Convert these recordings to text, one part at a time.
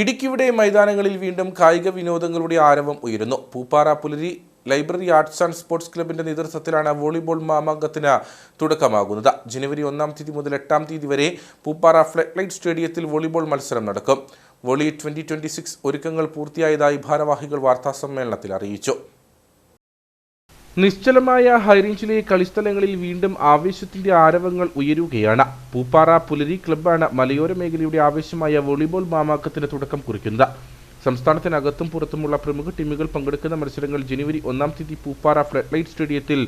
ഇടുക്കിയുടെ മൈതാനങ്ങളിൽ വീണ്ടും കായിക വിനോദങ്ങളുടെ ആരവം ഉയരുന്നു. പൂപ്പാറ പുലരി ലൈബ്രറി ആർട്സ് ആൻഡ് സ്പോർട്സ് ക്ലബിന്റെ നേതൃത്വത്തിലാണ് വോളിബോൾ മാമാങ്കത്തിന് തുടക്കമാകുന്നത്. ജനുവരി ഒന്നാം തീയതി മുതൽ എട്ടാം തീയതി വരെ പൂപ്പാറ ഫ്ലഡ് ലൈറ്റ് സ്റ്റേഡിയത്തിൽ വോളിബോൾ മത്സരം നടക്കും. വോളി ട്വന്റി ഒരുക്കങ്ങൾ പൂർത്തിയായതായി ഭാരവാഹികൾ വാർത്താസമ്മേളനത്തിൽ അറിയിച്ചു. നിശ്ചലമായ ഹൈറേഞ്ചിലെ കളിസ്ഥലങ്ങളിൽ വീണ്ടും ആവേശത്തിന്റെ ആരവങ്ങൾ ഉയരുകയാണ്. പൂപ്പാറ പുലരി ക്ലബ്ബാണ് മലയോര മേഖലയുടെ ആവേശമായ വോളിബോൾ മാമാക്കത്തിന് തുടക്കം കുറിക്കുന്നത്. സംസ്ഥാനത്തിനകത്തും പുറത്തുമുള്ള പ്രമുഖ ടീമുകൾ പങ്കെടുക്കുന്ന മത്സരങ്ങൾ ജനുവരി ഒന്നാം തീയതി പൂപ്പാറ ഫ്ലഡ് ലൈറ്റ് സ്റ്റേഡിയത്തിൽ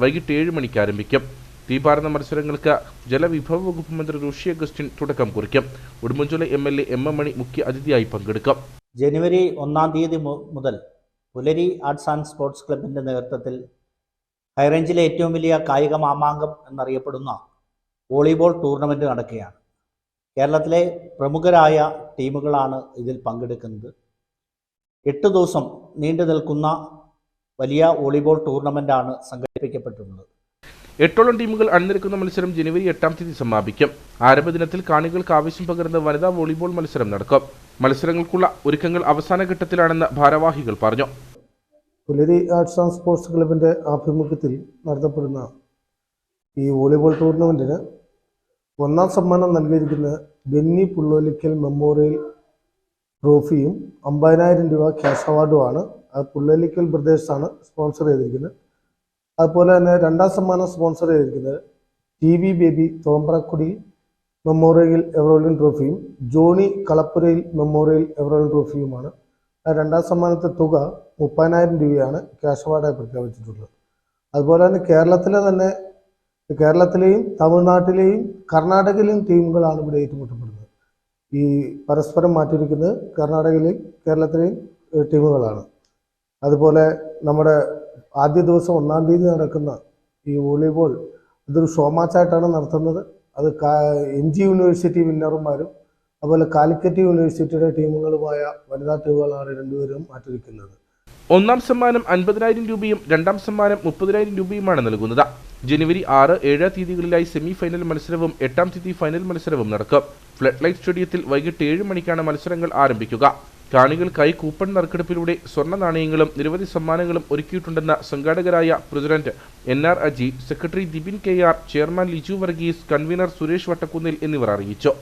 വൈകിട്ട് ഏഴ് മണിക്ക് ആരംഭിക്കും. തീപാറുന്ന മത്സരങ്ങൾക്ക് ജലവിഭവ വകുപ്പ് മന്ത്രി ഋഷി അഗസ്റ്റിൻ തുടക്കം കുറിക്കും. Udumbanchola M L A M M Mani മുഖ്യ അതിഥിയായി പങ്കെടുക്കും. ജനുവരി ഒന്നാം തീയതി മുതൽ പുലരി ആർട്സ് ആൻഡ് സ്പോർട്സ് ക്ലബിന്റെ നേതൃത്വത്തിൽ ഹൈറേഞ്ചിലെ ഏറ്റവും വലിയ കായിക മാമാങ്കം എന്നറിയപ്പെടുന്ന വോളിബോൾ ടൂർണമെന്റ് നടക്കുകയാണ്. കേരളത്തിലെ പ്രമുഖരായ ടീമുകളാണ് ഇതിൽ പങ്കെടുക്കുന്നത്. എട്ട് ദിവസം നീണ്ടു നിൽക്കുന്ന വലിയ വോളിബോൾ ടൂർണമെന്റാണ് സംഘടിപ്പിക്കപ്പെട്ടിട്ടുള്ളത്. എട്ടോളം ടീമുകൾ അണിനിരക്കുന്ന മത്സരം ജനുവരി എട്ടാം തീയതി സമാപിക്കും. ആരംഭ ദിനത്തിൽ കാണികൾക്ക് ആവശ്യം പകരുന്ന വനിതാ വോളിബോൾ മത്സരം നടക്കും. മത്സരങ്ങൾക്കുള്ള ഒരുക്കങ്ങൾ അവസാന ഘട്ടത്തിലാണെന്ന് ഭാരവാഹികൾ പറഞ്ഞു. പുലരി ആർട്സ് ആൻഡ് സ്പോർട്സ് ക്ലബിന്റെ ആഭിമുഖ്യത്തിൽ നടത്തപ്പെടുന്ന ഈ വോളിബോൾ ടൂർണമെന്റിന് ഒന്നാം സമ്മാനം നൽകിയിരിക്കുന്ന ബെന്നി പുള്ളോലിക്കൽ മെമ്മോറിയൽ ട്രോഫിയും അമ്പതിനായിരം രൂപ ക്യാഷ് അവാർഡുമാണ് അത് പുള്ളോലിക്കൽ ബ്രദേഴ്സാണ് സ്പോൺസർ ചെയ്തിരിക്കുന്നത്. അതുപോലെ തന്നെ രണ്ടാം സമ്മാനം സ്പോൺസർ ചെയ്തിരിക്കുന്നത് T Baby Thombrakkudi memorial ever rolling ട്രോഫിയും Johnny Kalappurayil memorial ever rolling ട്രോഫിയുമാണ്. രണ്ടാം സമ്മാനത്തെ തുക മുപ്പതിനായിരം രൂപയാണ് ക്യാഷ് അവാർഡായി പ്രഖ്യാപിച്ചിട്ടുള്ളത്. അതുപോലെ തന്നെ കേരളത്തിലെ തന്നെ കേരളത്തിലെയും തമിഴ്നാട്ടിലെയും കർണാടകയിലെയും ടീമുകളാണ് ഇവിടെ ഏറ്റുമുട്ടപ്പെടുന്നത്. ഈ പരസ്പരം മാറ്റിയിരിക്കുന്നത് കർണാടകയിലെയും കേരളത്തിലെയും ടീമുകളാണ്. അതുപോലെ നമ്മുടെ ആദ്യ ദിവസം ഒന്നാം തീയതി നടക്കുന്ന ഈ വോളിബോൾ അതൊരു ഷോ മാച്ചായിട്ടാണ് നടത്തുന്നത്. അത് എം ജി യൂണിവേഴ്സിറ്റി വിന്നർമാരും അതുപോലെ കാലിക്കറ്റ് യൂണിവേഴ്സിറ്റിയുടെ ടീമുകളുമായ വനിതാ ടീമുകളാണ് രണ്ടുപേരും മാറ്റിരിക്കുന്നത് ഒന്നാം സമ്മാനം അൻപതിനായിരം രൂപയും രണ്ടാം സമ്മാനം മുപ്പതിനായിരം രൂപയുമാണ് നൽകുന്നത്. ജനുവരി ആറ് ഏഴ് തീയതികളിലായി സെമി ഫൈനൽ മത്സരവും എട്ടാം തീയതി ഫൈനൽ മത്സരവും നടക്കും. ഫ്ലഡ് ലൈറ്റ് സ്റ്റേഡിയത്തിൽ വൈകിട്ട് ഏഴ് മണിക്കാണ് മത്സരങ്ങൾ ആരംഭിക്കുക. കാണികൾക്കായി കൂപ്പൺ നറുക്കെടുപ്പിലൂടെ സ്വർണ നാണയങ്ങളും നിരവധി സമ്മാനങ്ങളും ഒരുക്കിയിട്ടുണ്ടെന്ന സംഘാടകരായ president N R Aji secretary Dibin K R chairman Liju Varghese convener Suresh Vattakkunnil എന്നിവർ അറിയിച്ചു.